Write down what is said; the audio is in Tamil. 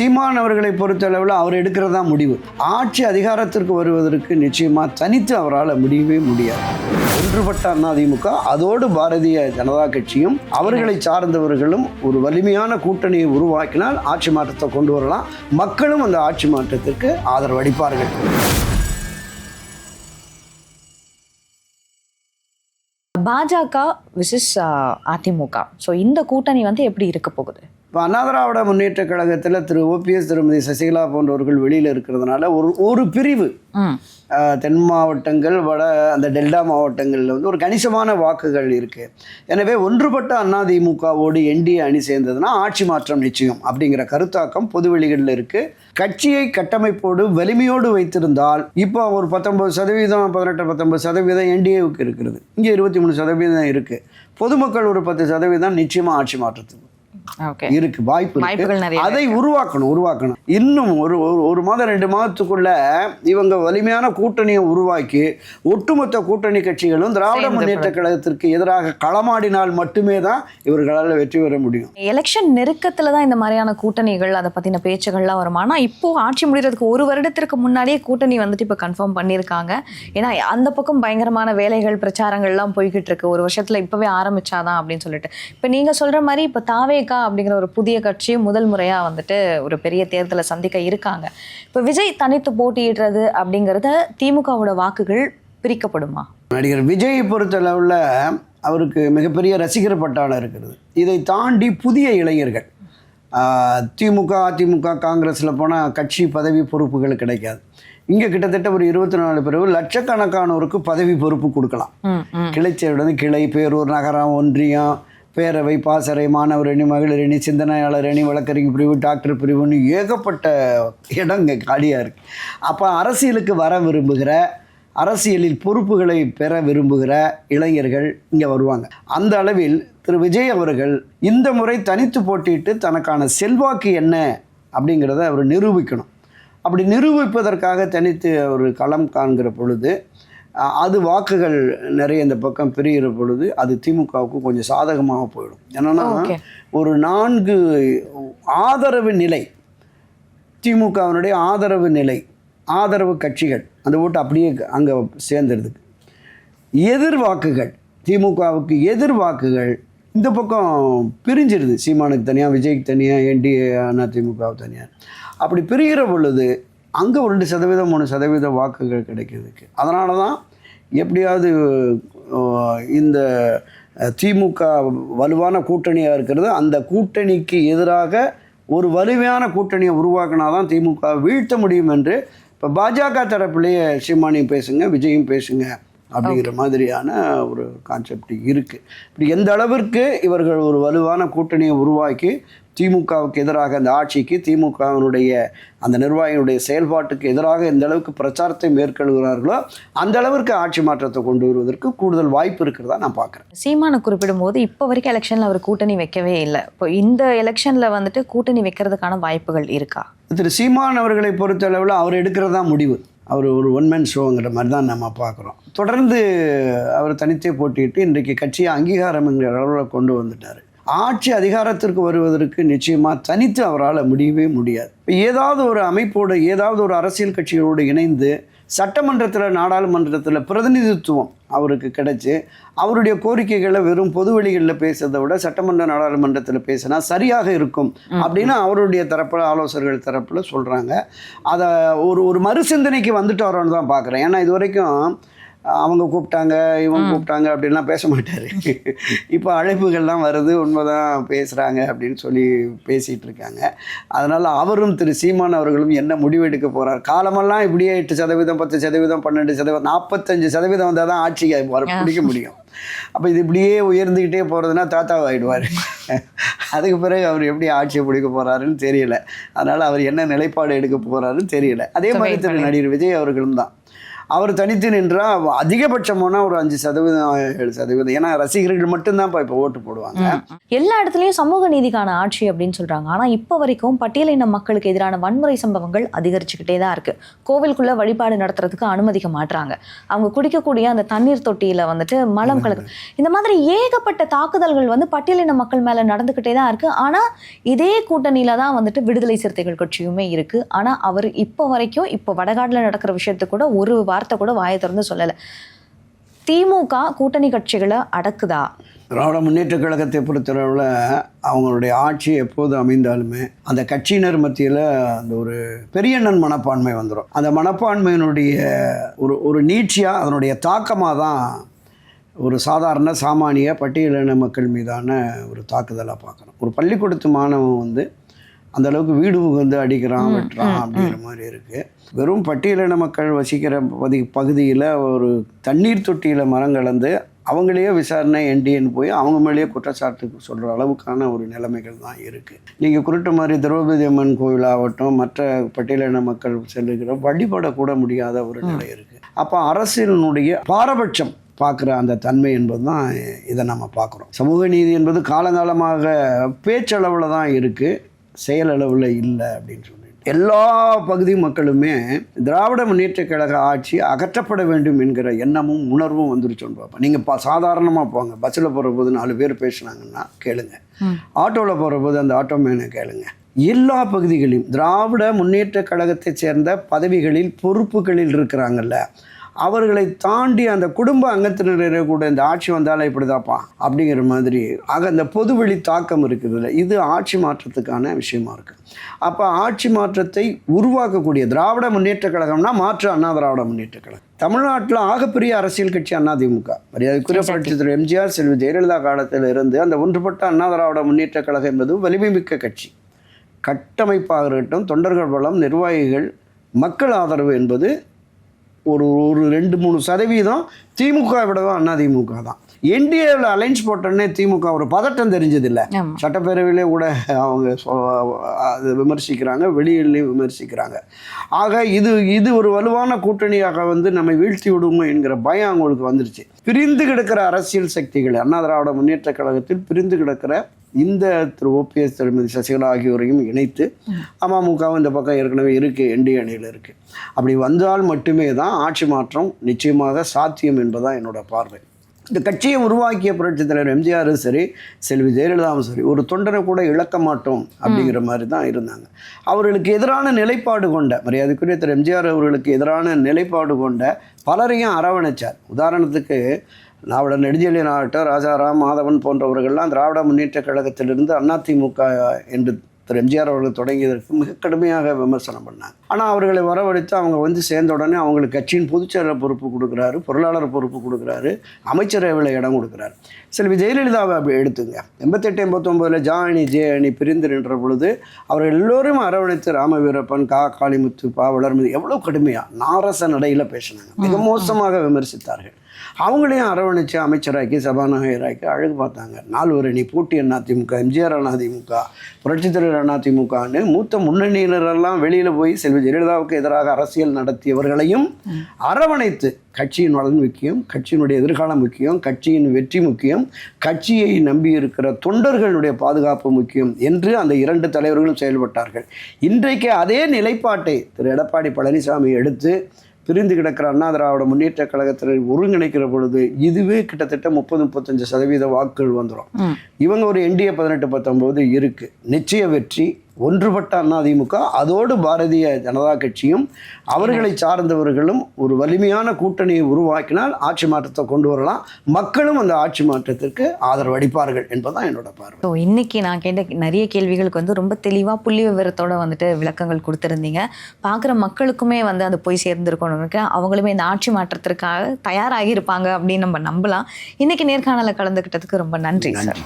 சீமான் அவர்களை பொறுத்தளவில் அவர் எடுக்கிறது தான் முடிவு. ஆட்சி அதிகாரத்திற்கு வருவதற்கு நிச்சயமாக தனித்து அவரால் முடியவே முடியாது. ஒன்றுபட்ட அதிமுக அதோடு பாரதிய ஜனதா கட்சியும் அவர்களை சார்ந்தவர்களும் ஒரு வலிமையான கூட்டணியை உருவாக்கினால் ஆட்சி மாற்றத்தை கொண்டு வரலாம். மக்களும் அந்த ஆட்சி மாற்றத்திற்கு ஆதரவு அளிப்பார்கள். பாஜக விசஸ் அதிமுக. ஸோ இந்த கூட்டணி வந்து எப்படி இருக்க போகுது? இப்போ அண்ணா திராவிட முன்னேற்ற கழகத்தில் திரு ஓபிஎஸ் திருமதி சசிகலா போன்றவர்கள் வெளியில் இருக்கிறதுனால ஒரு ஒரு பிரிவு. தென் மாவட்டங்கள் வட அந்த டெல்டா மாவட்டங்களில் வந்து ஒரு கணிசமான வாக்குகள் இருக்குது எனவே ஒன்றுபட்ட அதிமுகவோடு என்டிஏ அணி சேர்ந்ததுன்னா ஆட்சி மாற்றம் நிச்சயம் அப்படிங்கிற கருத்தாக்கம் பொதுவெளிகளில் இருக்குது கட்சியை கட்டமைப்போடு வலிமையோடு வைத்திருந்தால் இப்போ ஒரு பத்தொன்பது சதவீதம் பதினெட்டு பத்தொன்பது சதவீதம் என்டிஏவுக்கு இருக்கிறது. இங்கே இருபத்தி மூணு சதவீதம் இருக்குது பொதுமக்கள் ஒரு பத்து சதவீதம் நிச்சயமாக ஆட்சி மாற்றத்துக்கு. இருக்கு வாய்ப்பு இருக்கு. அதை உருவாக்கணும் உருவாக்கணும். இன்னும் ஒரு ஒரு- மாதம் ரெண்டு மாதத்துக்குள்ள இவங்க வலிமையான கூட்டணியை உருவாக்கி ஒட்டுமொத்த கூட்டணி கட்சிகளும் திராவிட முன்னேற்ற கழகத்திற்கு எதிராக களமாடினால் மட்டுமே தான் இவர்களால் வெற்றி பெற முடியும். எலெக்ஷன் நெருக்கத்துல தான் இந்த மாதிரியான கூட்டணிகள் அதை பத்தின பேச்சுகள்லாம் வரும். ஆனா இப்போ ஆட்சி முடிகிறதுக்கு ஒரு வருடத்திற்கு முன்னாடியே கூட்டணி வந்துட்டு இப்போ கன்ஃபார்ம் பண்ணியிருக்காங்க. ஏன்னா அந்த பக்கம் பயங்கரமான வேலைகள் பிரச்சாரங்கள்லாம் போய்கிட்டு இருக்கு. ஒரு வருஷத்துல இப்பவே ஆரம்பிச்சாதான் அப்படின்னு சொல்லிட்டு. இப்போ நீங்க சொல்ற மாதிரி இப்போ தாவேகா அப்படிங்கிற ஒரு புதிய கட்சி முதல் முறையா வந்துட்டு ஒரு பெரிய தேர்தலை சந்திக்க இருக்காங்க. இப்போ விஜய் தனித்து போட்டியிடுறது அப்படிங்கறத திமுகவோட வாக்குகள் பிரிக்கப்படுமா? நடிகர் விஜயை பொறுத்தளவில் அவருக்கு மிகப்பெரிய ரசிகர் பட்டாளம் இருக்கிறது. இதை தாண்டி புதிய இளைஞர்கள். திமுக அதிமுக காங்கிரஸில் போனால் கட்சி பதவி பொறுப்புகள் கிடைக்காது. இங்கே கிட்டத்தட்ட ஒரு இருபத்தி நாலு பிறகு லட்சக்கணக்கானோருக்கு பதவி பொறுப்பு கொடுக்கலாம். ம் கிளைச்சேரிலிருந்து கிளை பேரூர் நகரம் ஒன்றியம் பேரவை பாசறை மாணவரணி மகளிரணி மகளிர் அணி சிந்தனையாளர் அணி வழக்கறிஞர் பிரிவு டாக்டர் பிரிவுன்னு ஏகப்பட்ட இடம் இங்கே காலியாக இருக்குது அப்போ அரசியலுக்கு வர விரும்புகிற அரசியலில் பொறுப்புகளை பெற விரும்புகிற இளைஞர்கள் இங்கே வருவாங்க. அந்த அளவில் திரு. விஜய் அவர்கள் இந்த முறை தனித்து போட்டியிட்டு தனக்கான செல்வாக்கு என்ன அப்படிங்கிறத அவர் நிரூபிக்கணும். அப்படி நிரூபிப்பதற்காக தனித்து ஒரு களம் காண்கிற பொழுது அது வாக்குகள் நிறைய இந்த பக்கம் பிரிகிற பொழுது அது திமுகவுக்கு கொஞ்சம் சாதகமாக போயிடும். என்னன்னா. ஒரு நான்கு ஆதரவு நிலை திமுகவினுடைய ஆதரவு நிலை ஆதரவு கட்சிகள் அந்த ஓட்டு அப்படியே அங்கே சேர்ந்துருதுக்கு எதிர் வாக்குகள் திமுகவுக்கு எதிர் வாக்குகள் இந்த பக்கம் பிரிஞ்சிருது. சீமானுக்கு தனியாக விஜய்க்கு தனியாக என்டிஏ அதிமுகவுக்கு தனியாக அப்படி பிரிகிற பொழுது அங்கே ஒரு ரெண்டு சதவீதம் மூணு சதவீத வாக்குகள் கிடைக்கிறதுக்கு. அதனால தான் எப்படியாவது இந்த திமுக வலுவான கூட்டணியாக இருக்கிறது அந்த கூட்டணிக்கு எதிராக ஒரு வலிமையான கூட்டணியை உருவாக்கினா தான் திமுக வீழ்த்த முடியும் என்று இப்போ பாஜக தரப்புலேயே சீமானியும் பேசுங்க விஜயும் பேசுங்க. அப்படிங்கிற மாதிரியான ஒரு கான்செப்ட் இருக்குது இப்படி எந்த அளவிற்கு இவர்கள் ஒரு வலுவான கூட்டணியை உருவாக்கி திமுகவுக்கு எதிராக அந்த ஆட்சிக்கு திமுகவினுடைய அந்த நிர்வாகிகளுடைய செயல்பாட்டுக்கு எதிராக எந்த அளவுக்கு பிரச்சாரத்தை மேற்கொள்கிறார்களோ அந்த அளவிற்கு ஆட்சி மாற்றத்தை கொண்டு வருவதற்கு கூடுதல் வாய்ப்பு இருக்கிறதா நான் பார்க்குறேன். சீமானை குறிப்பிடும்போது இப்போ வரைக்கும் எலெக்ஷன்ல அவர் கூட்டணி வைக்கவே இல்லை. இப்போ இந்த எலெக்ஷன்ல வந்துட்டு கூட்டணி வைக்கிறதுக்கான வாய்ப்புகள் இருக்கா? திரு சீமான் அவர்களை பொறுத்தளவில் அவர் எடுக்கிறது முடிவு. அவர் ஒரு ஒன் மேன் ஷோங்கிற மாதிரி தான் நம்ம பார்க்குறோம். தொடர்ந்து அவர் தனித்தே போட்டிட்டு இன்றைக்கு கட்சியை அங்கீகாரம்ங்கிற அளவில் கொண்டு வந்துட்டார். ஆட்சி அதிகாரத்திற்கு வருவதற்கு நிச்சயமாக தனித்து அவரால் முடியவே முடியாது. இப்போ ஏதாவது ஒரு அமைப்போடு ஏதாவது ஒரு அரசியல் கட்சிகளோடு இணைந்து சட்டமன்றத்தில் நாடாளுமன்றத்தில் பிரதிநிதித்துவம் அவருக்கு கிடைச்சு அவருடைய கோரிக்கைகளை வெறும் பொதுவெளிகளில் பேசுறதை விட சட்டமன்ற நாடாளுமன்றத்தில் பேசினா சரியாக இருக்கும் அப்படின்னு அவருடைய தரப்பில் ஆலோசகர்கள் தரப்பில் சொல்கிறாங்க அதை ஒரு ஒரு மறுசிந்தனைக்கு வந்துட்டு வரோன்னு தான் பார்க்குறேன் ஏன்னா இது வரைக்கும் அவங்க கூப்பிட்டாங்க இவங்க கூப்பிட்டாங்க அப்படின்லாம் பேச மாட்டார். இப்போ அழைப்புகள்லாம் வருது உண்மைதான் பேசுகிறாங்க அப்படின்னு சொல்லி பேசிகிட்டு இருக்காங்க. அதனால் அவரும் திரு சீமான் அவர்களும் என்ன முடிவெடுக்க போகிறார் காலமெல்லாம் இப்படியே எட்டு சதவீதம் பத்து சதவீதம் பன்னெண்டு சதவீதம் நாற்பத்தஞ்சு சதவீதம் வந்தால் தான் ஆட்சிக்கு வர பிடிக்க முடியும். அப்போ இது இப்படியே உயர்ந்துக்கிட்டே போகிறதுனா தாத்தாவாயிடுவார் அதுக்கு பிறகு அவர் எப்படி ஆட்சியை பிடிக்க போகிறாருன்னு தெரியல. அதனால் அவர் என்ன நிலைப்பாடு எடுக்க போகிறாருன்னு தெரியல. அதே மாதிரி திரு நடிகர் விஜய் அவர்களும் தான். அவர் தனித்து நின்றா அதிகபட்சம் போனால் ஒரு அஞ்சு சதவீதம் ஏழு சதவீதம். ஏன்னா ரசிகர்கள் மட்டும்தான் இப்போ ஓட்டு போடுவாங்க. எல்லா இடத்துலயும் சமூக நீதிக்கான ஆட்சி அப்படின்னு சொல்றாங்க. ஆனா இப்ப வரைக்கும் பட்டியலின மக்களுக்கு எதிரான வன்முறை சம்பவங்கள் அதிகரிச்சுக்கிட்டே தான் இருக்கு. கோவிலுக்குள்ள வழிபாடு நடத்துறதுக்கு அனுமதிக்க மாட்டுறாங்க அவங்க குடிக்கக்கூடிய அந்த தண்ணீர் தொட்டியில வந்துட்டு மலம் கலக்கு இந்த மாதிரி ஏகப்பட்ட தாக்குதல்கள் வந்து பட்டியலின மக்கள் மேல நடந்துகிட்டே தான் இருக்கு. ஆனா இதே கூட்டணியில தான் வந்துட்டு விடுதலை சிறுத்தைகள் கட்சியுமே இருக்கு. ஆனா அவர் இப்போ வரைக்கும் இப்போ வடகாட்டில் நடக்கிற விஷயத்துக்கு கூட ஒரு வார்த்தை கூட வாயை திறந்து சொல்லலை. திமுக கூட்டணி கட்சிகளை அடக்குதா? திராவிட முன்னேற்ற கழகத்தை பொறுத்தளவில் அவங்களுடைய ஆட்சி எப்போது அமைந்தாலுமே அந்த கட்சியினர் மத்தியில் அந்த ஒரு பெரியண்ணன் மனப்பான்மை வந்துடும் அந்த மனப்பான்மையினுடைய ஒரு ஒரு நீட்சியாக அதனுடைய தாக்கமாக தான் ஒரு சாதாரண சாமானிய பட்டியலின மக்கள் மீதான ஒரு தாக்குதலாக பார்க்குறோம் ஒரு பள்ளிக்கூடத்து மாணவன் வந்து அந்த அளவுக்கு வீடு புகுந்து அடிக்கிறான் வெட்டுறான் அப்படிங்கிற மாதிரி இருக்குது வெறும் பட்டியலின மக்கள் வசிக்கிற பதி பகுதியில் ஒரு தண்ணீர் தொட்டியில் மரம் கலந்து அவங்களையே விசாரணை என்டிஏன்னு போய் அவங்க மேலேயே குற்றச்சாட்டு சொல்கிற அளவுக்கான ஒரு நிலைமைகள் தான் இருக்குது நீங்கள் குறிட்ட மாதிரி திரௌபதி அம்மன் கோவிலாகட்டும் மற்ற பட்டியலின மக்கள் செல்லுகிற வழிபடக்கூட முடியாத ஒரு நிலை இருக்குது அப்போ அரசியலினுடைய பாரபட்சம் பார்க்குற அந்த தன்மை என்பது தான் இதை நம்ம பார்க்குறோம் சமூக நீதி என்பது காலங்காலமாக பேச்சளவில் தான் இருக்குது செயலளவில் இல்லை அப்படின்னு சொல்லி எல்லா பகுதி மக்களுமே திராவிட முன்னேற்ற கழக ஆட்சி அகற்றப்பட வேண்டும் என்கிற எண்ணமும் உணர்வும் வந்துருச்சோன்னு பார்ப்போம் நீங்கள் பா சாதாரணமாக போங்க. பஸ்ஸில் போகிற போது நாலு பேர் பேசுனாங்கன்னா கேளுங்க. ஆட்டோவில் போகிற போது அந்த ஆட்டோ மேனை கேளுங்க. எல்லா பகுதிகளிலும் திராவிட முன்னேற்ற கழகத்தைச் சேர்ந்த பதவிகளில் பொறுப்புகளில் இருக்கிறாங்கல்ல. அவர்களை தாண்டி அந்த குடும்ப அங்கத்தினர் கூட இந்த ஆட்சி வந்தாலும் இப்படிதாப்பா அப்படிங்கிற மாதிரி. ஆக அந்த பொதுவெளி தாக்கம் இருக்குதுல்ல இது ஆட்சி மாற்றத்துக்கான விஷயமா இருக்கு. அப்போ ஆட்சி மாற்றத்தை உருவாக்கக்கூடிய திராவிட முன்னேற்ற கழகம்னா மாற்று அண்ணா திராவிட முன்னேற்ற கழகம். தமிழ்நாட்டில் ஆகப்பெரிய அரசியல் கட்சி அதிமுக மரியாதைக்குரிய புரட்சி திரு எம்ஜிஆர் செல்வி ஜெயலலிதா காலத்தில் இருந்து அந்த ஒன்றுபட்ட அண்ணா திராவிட முன்னேற்ற கழகம் என்பது வலிமை மிக்க கட்சி. கட்டமைப்பாக இருக்கட்டும் தொண்டர்கள் பலம் நிர்வாகிகள் மக்கள் ஆதரவு என்பது ஒரு ஒரு ரெண்டு மூணு சதவீதம் திமுக விடவும் அண்ணா திமுக தான். என்டிஏவில் அலைன்ஸ் போட்டோன்னே திமுக ஒரு பதட்டம் தெரிஞ்சதில்லை. சட்டப்பேரவையிலே கூட அவங்க அது விமர்சிக்கிறாங்க வெளியிலையும் விமர்சிக்கிறாங்க. ஆக இது இது ஒரு வலுவான கூட்டணியாக வந்து நம்மை வீழ்த்தி விடுமோ என்கிற பயம் அவங்களுக்கு வந்துருச்சு. பிரிந்து கிடக்கிற அரசியல் சக்திகள் அண்ணா திராவிட முன்னேற்ற கழகத்தில் பிரிந்து கிடக்கிற இந்த திரு ஓபிஎஸ் திருமதி சசிகலா ஆகியோரையும் இணைத்து அமமுகவும் இந்த பக்கம் ஏற்கனவே இருக்குது என்டி அணியில் இருக்குது அப்படி வந்தால் மட்டுமே தான் ஆட்சி மாற்றம் நிச்சயமாக சாத்தியம் என்பதுதான் என்னோட பார்வை. இந்த கட்சியை உருவாக்கிய புரட்சித் தலைவர் எம்ஜிஆரும் சரி செல்வி ஜெயலலிதாவும் சரி ஒரு தொண்டரை கூட இழக்க மாட்டோம் அப்படிங்கிற மாதிரி தான் இருந்தாங்க. அவர்களுக்கு எதிரான நிலைப்பாடு கொண்ட மரியாதைக்குரிய திரு எம்ஜிஆர் அவர்களுக்கு எதிரான நிலைப்பாடு கொண்ட பலரையும் அரவணைச்சார். உதாரணத்துக்கு திராவிட நெடுஞ்செழியன் ஆகட்டும் ராஜாராம் மாதவன் போன்றவர்கள்லாம் திராவிட முன்னேற்ற கழகத்திலிருந்து அதிமுக என்று திரு எம்ஜிஆர் அவர்கள் தொடங்கியதற்கு மிக கடுமையாக விமர்சனம் பண்ணாங்க. ஆனால் அவர்களை வரவழைத்து அவங்க வந்து சேர்ந்த உடனே அவங்களுக்கு கட்சியின் பொதுச்செயலர் பொறுப்பு கொடுக்குறாரு பொருளாளர் பொறுப்பு கொடுக்குறாரு அமைச்சரவையில் இடம் கொடுக்குறாரு. செல்வி ஜெயலலிதாவை அப்படி எடுத்துங்க. எண்பத்தெட்டு எண்பத்தொம்போதில் ஜா அணி ஜே அணி பிரிந்து நின்ற பொழுது அவர்கள் எல்லோரும் அரவணைத்து ராம வீரப்பன் கா. காளிமுத்து பா. வளர்மதி எவ்வளோ கடுமையாக நாரச நடையில் பேசினாங்க. மிக மோசமாக விமர்சித்தார்கள். அவங்களையும் அரவணைச்சு அமைச்சராக்கி சபாநாயகராக்கி அழகு பார்த்தாங்க. நால்வரணி அணி பூட்டி அதிமுக எம்ஜிஆர் அதிமுக புரட்சித்தலைவர் அண்ணா அதிமுகன்னு மூத்த முன்னணியினரெல்லாம் வெளியில் போய் செல்வி ஜெயலலிதாவுக்கு எதிராக அரசியல் நடத்தியவர்களையும் அரவணைத்து கட்சியின் வளன் முக்கியம் கட்சியினுடைய எதிர்காலம் முக்கியம் கட்சியின் வெற்றி முக்கியம் கட்சியை நம்பி இருக்கிற தொண்டர்களுடைய பாதுகாப்பு முக்கியம் என்று அந்த இரண்டு தலைவர்களும் செயல்பட்டார்கள். இன்றைக்கு அதே நிலைப்பாட்டை திரு எடப்பாடி பழனிசாமி எடுத்து பிரிந்து கிடக்கிற அண்ணா திராவிட முன்னேற்ற கழகத்தில் ஒருங்கிணைக்கிற பொழுது இதுவே கிட்டத்தட்ட முப்பது முப்பத்தஞ்சு சதவீத வாக்குகள் வந்துடும். இவங்க ஒரு என்டிஏ பதினெட்டு பத்தொம்போது இருக்கு நிச்சய வெற்றி ஒன்றுபட்ட அதிமுக அதோடு பாரதிய ஜனதா கட்சியும் அவர்களை சார்ந்தவர்களும் ஒரு வலிமையான கூட்டணியை உருவாக்கினால் ஆட்சி மாற்றத்தை கொண்டு வரலாம். மக்களும் அந்த ஆட்சி மாற்றத்திற்கு ஆதரவு அளிப்பார்கள் என்பதுதான் என்னோட பார்வை. ஸோ இன்னைக்கு நான் கேட்ட நிறைய கேள்விகளுக்கு வந்து ரொம்ப தெளிவாக புள்ளி விவரத்தோட வந்துட்டு விளக்கங்கள் கொடுத்துருந்தீங்க. பார்க்குற மக்களுக்குமே வந்து அது போய் சேர்ந்துருக்கணும் அவங்களுமே இந்த ஆட்சி மாற்றத்திற்காக தயாராகி இருப்பாங்க அப்படின்னு நம்ம நம்பலாம். இன்னைக்கு நேர்காணல கலந்துக்கிட்டதுக்கு ரொம்ப நன்றி சார்.